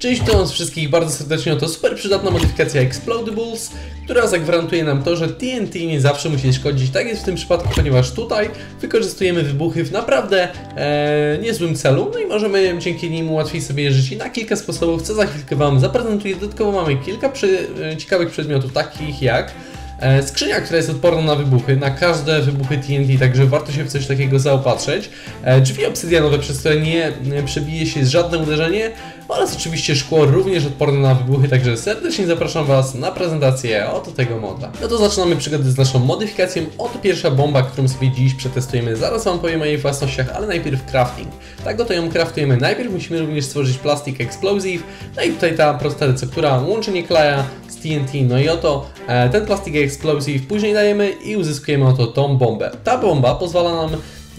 Cześć, witam was wszystkich bardzo serdecznie. To super przydatna modyfikacja Explodables, która zagwarantuje nam to, że TNT nie zawsze musi szkodzić. Tak jest w tym przypadku, ponieważ tutaj wykorzystujemy wybuchy w naprawdę e, niezłym celu, no i możemy dzięki nim ułatwić sobie życie na kilka sposobów, co za chwilkę wam zaprezentuję. Dodatkowo mamy kilka przy, e, ciekawych przedmiotów, takich jak Skrzynia, która jest odporna na wybuchy, na każde wybuchy TNT, także warto się w coś takiego zaopatrzyć. E, Drzwi obsydianowe, przez które nie przebije się żadne uderzenie oraz oczywiście szkło również odporne na wybuchy, także serdecznie zapraszam Was na prezentację oto tego moda. No to zaczynamy przygodę z naszą modyfikacją. Oto pierwsza bomba, którą sobie dziś przetestujemy. Zaraz Wam powiem o jej własnościach, ale najpierw crafting. Tak oto ją craftujemy. Najpierw musimy również stworzyć plastic explosive, no i tutaj ta prosta receptura, łączenie klaja z TNT, no i oto e, ten plastic explosive później dajemy i uzyskujemy oto tą bombę. Ta bomba pozwala nam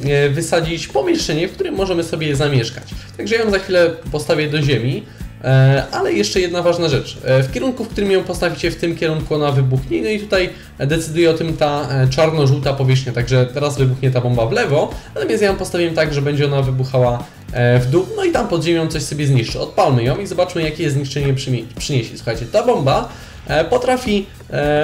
e, wysadzić pomieszczenie, w którym możemy sobie zamieszkać. Także ją za chwilę postawię do ziemi. E, Ale jeszcze jedna ważna rzecz. E, W kierunku, w którym ją postawicie, w tym kierunku ona wybuchnie. No i tutaj decyduje o tym ta czarno-żółta powierzchnia. Także teraz wybuchnie ta bomba w lewo, natomiast ja ją postawiłem tak, że będzie ona wybuchała w dół. No i tam pod ziemią coś sobie zniszczy. Odpalmy ją i zobaczmy, jakie zniszczenie przyniesie. Słuchajcie, ta bomba potrafi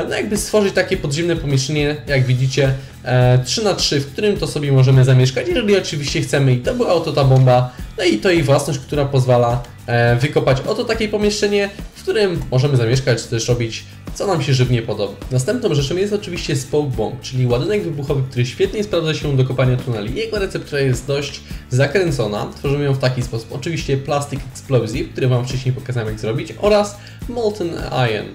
no jakby stworzyć takie podziemne pomieszczenie, jak widzicie, e, 3 na 3 w którym to sobie możemy zamieszkać, jeżeli oczywiście chcemy. I to była oto ta bomba, no i to jej własność, która pozwala e, wykopać oto takie pomieszczenie, w którym możemy zamieszkać, czy też robić co nam się żywnie podoba. Następną rzeczą jest oczywiście Spoke Bomb, czyli ładunek wybuchowy, który świetnie sprawdza się do kopania tuneli. Jego receptura jest dość zakręcona, tworzymy ją w taki sposób. Oczywiście Plastic Explosive, który Wam wcześniej pokazałem jak zrobić, oraz Molten Iron.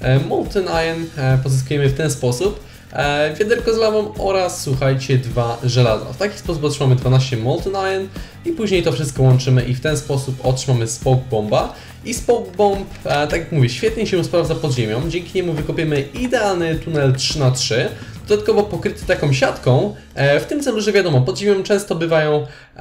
E, Molten Iron e, pozyskujemy w ten sposób. E, Wiaderko z lawą oraz słuchajcie dwa żelaza. W taki sposób otrzymamy 12 Molten Iron i później to wszystko łączymy i w ten sposób otrzymamy Spoke Bomba. I Spoke Bomb, tak jak mówię, świetnie się sprawdza pod ziemią. Dzięki niemu wykopiemy idealny tunel 3x3 dodatkowo pokryty taką siatką, e, w tym celu, że wiadomo, pod ziemią często bywają e,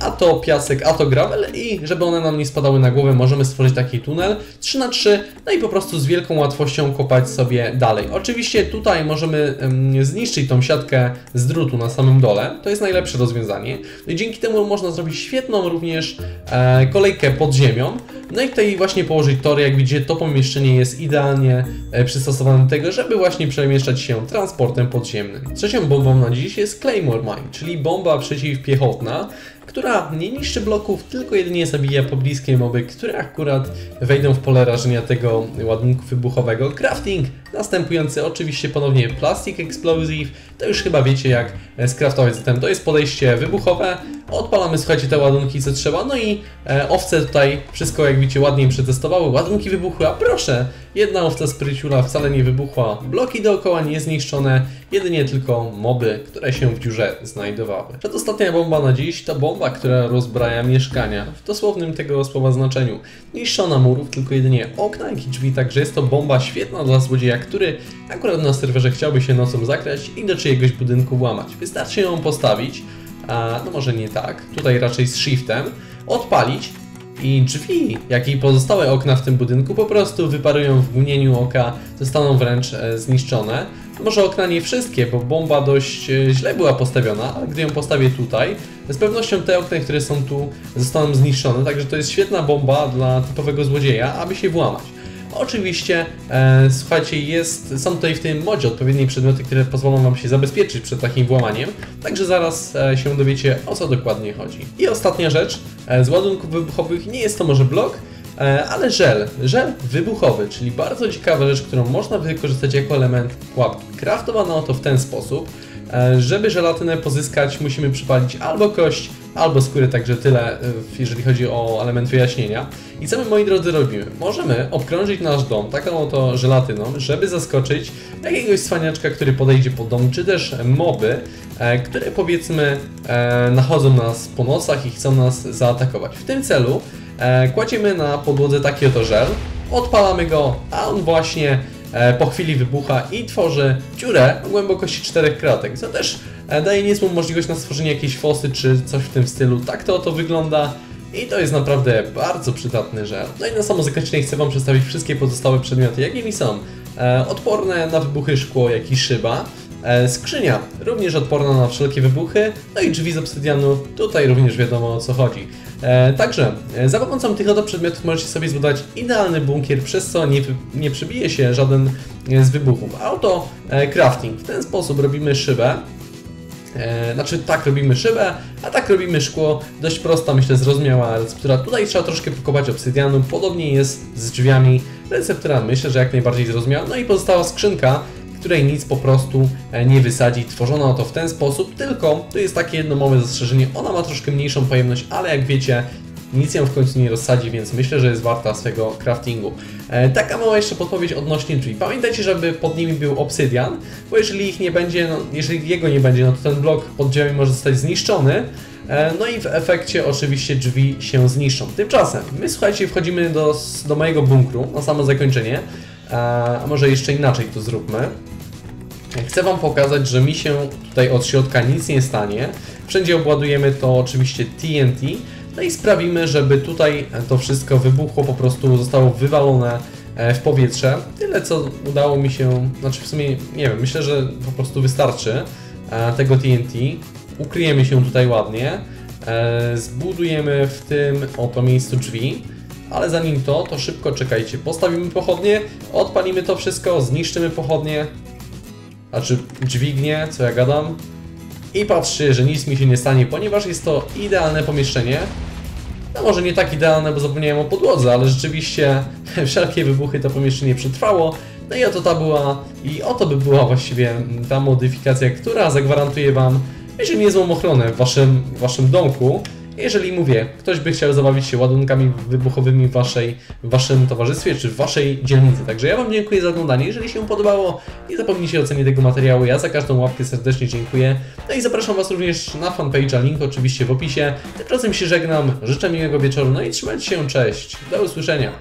a to piasek, a to gravel i żeby one nam nie spadały na głowę, możemy stworzyć taki tunel 3 na 3 no i po prostu z wielką łatwością kopać sobie dalej. Oczywiście tutaj możemy em, zniszczyć tą siatkę z drutu na samym dole, to jest najlepsze rozwiązanie. No i dzięki temu można zrobić świetną również e, kolejkę pod ziemią, no i tutaj właśnie położyć tory, jak widzicie to pomieszczenie jest idealnie przystosowane do tego, żeby właśnie przemieszczać się transportem podziemnym. Trzecią bombą na dziś jest Claymore Mine, czyli bomba przeciwpiechotna, która nie niszczy bloków, tylko jedynie zabija pobliskie moby, które akurat wejdą w pole rażenia tego ładunku wybuchowego. Crafting następujący oczywiście ponownie Plastic Explosive, to już chyba wiecie jak skraftować, zatem to jest podejście wybuchowe, odpalamy słuchajcie te ładunki co trzeba, no i e, owce tutaj wszystko jak widzicie ładnie przetestowały, ładunki wybuchły, a proszę, jedna owca spryciula wcale nie wybuchła, bloki dookoła niezniszczone, jedynie tylko moby, które się w dziurze znajdowały. Przedostatnia bomba na dziś to bomba, która rozbraja mieszkania, w dosłownym tego słowa znaczeniu. Niszczona murów, tylko jedynie okna, i drzwi, także jest to bomba świetna dla złodzieja, który akurat na serwerze chciałby się nocą zakrać i do czyjegoś budynku włamać. Wystarczy ją postawić, a, no może nie tak, tutaj raczej z shiftem, odpalić i drzwi, jak i pozostałe okna w tym budynku po prostu wyparują w mgnieniu oka, zostaną wręcz e, zniszczone. Może okna nie wszystkie, bo bomba dość e, źle była postawiona, ale gdy ją postawię tutaj, z pewnością te okna, które są tu, zostaną zniszczone, także to jest świetna bomba dla typowego złodzieja, aby się włamać. Oczywiście, e, słuchajcie, jest, są tutaj w tym modzie odpowiednie przedmioty, które pozwolą Wam się zabezpieczyć przed takim włamaniem, także zaraz e, się dowiecie o co dokładnie chodzi. I ostatnia rzecz, e, z ładunków wybuchowych nie jest to może blok, e, ale żel, żel wybuchowy, czyli bardzo ciekawa rzecz, którą można wykorzystać jako element pułapki. Kraftowano to w ten sposób, e, żeby żelatynę pozyskać musimy przypalić albo kość, albo skórę, także tyle, e, jeżeli chodzi o element wyjaśnienia. I co my, moi drodzy, robimy? Możemy obkrążyć nasz dom taką oto żelatyną, żeby zaskoczyć jakiegoś cwaniaczka, który podejdzie pod dom, czy też moby, e, które powiedzmy e, nachodzą nas po nocach i chcą nas zaatakować. W tym celu e, kładziemy na podłodze taki oto żel, odpalamy go, a on właśnie po chwili wybucha i tworzy dziurę o głębokości 4 kratek, co też e, daje niezłą możliwość na stworzenie jakiejś fosy czy coś w tym stylu. Tak to oto wygląda. I to jest naprawdę bardzo przydatny żel. No i na samo zakończenie chcę Wam przedstawić wszystkie pozostałe przedmioty, jakimi są e, odporne na wybuchy szkło, jak i szyba. E, skrzynia, również odporna na wszelkie wybuchy. No i drzwi z obsydianu, tutaj również wiadomo o co chodzi. E, także e, za pomocą tych oto przedmiotów możecie sobie zbudować idealny bunkier, przez co nie, nie przebije się żaden z wybuchów. Auto e, crafting. W ten sposób robimy szybę. Znaczy tak robimy szybę, a tak robimy szkło. Dość prosta, myślę, zrozumiała receptura. Tutaj trzeba troszkę pokopać obsydianu. Podobnie jest z drzwiami. Receptura myślę, że jak najbardziej zrozumiała. No i pozostała skrzynka, której nic po prostu e, nie wysadzi. Tworzona oto w ten sposób, tylko tu jest takie jedno małe zastrzeżenie. Ona ma troszkę mniejszą pojemność, ale jak wiecie, nic ją w końcu nie rozsadzi, więc myślę, że jest warta swego craftingu. E, taka mała jeszcze podpowiedź odnośnie drzwi. Pamiętajcie, żeby pod nimi był obsydian, bo jeżeli ich nie będzie, no, jeżeli jego nie będzie, no to ten blok pod drzwiami może zostać zniszczony. E, No i w efekcie oczywiście drzwi się zniszczą. Tymczasem my słuchajcie, wchodzimy do, do mojego bunkru na samo zakończenie. A może jeszcze inaczej to zróbmy. Chcę Wam pokazać, że mi się tutaj od środka nic nie stanie. Wszędzie obładujemy to oczywiście TNT. No i sprawimy, żeby tutaj to wszystko wybuchło, po prostu zostało wywalone e, w powietrze. Tyle co udało mi się, znaczy w sumie nie wiem, myślę, że po prostu wystarczy e, tego TNT. Ukryjemy się tutaj ładnie. E, Zbudujemy w tym oto miejscu drzwi. Ale zanim to, to szybko czekajcie. Postawimy pochodnie, odpalimy to wszystko, zniszczymy pochodnie, znaczy dźwignię, co ja gadam. I patrzcie, że nic mi się nie stanie, ponieważ jest to idealne pomieszczenie. No może nie tak idealne, bo zapomniałem o podłodze, ale rzeczywiście wszelkie wybuchy to pomieszczenie przetrwało. No i oto ta była, i oto by była właściwie ta modyfikacja, która zagwarantuje Wam, myślę, niezłą ochronę w Waszym, w waszym domku. Jeżeli mówię, ktoś by chciał zabawić się ładunkami wybuchowymi w, waszej, w Waszym towarzystwie czy w Waszej dzielnicy. Także ja Wam dziękuję za oglądanie. Jeżeli się podobało, nie zapomnijcie o ocenie tego materiału. Ja za każdą łapkę serdecznie dziękuję. No i zapraszam Was również na fanpage'a, link oczywiście w opisie. Tymczasem się żegnam, życzę miłego wieczoru, no i trzymajcie się, cześć. Do usłyszenia.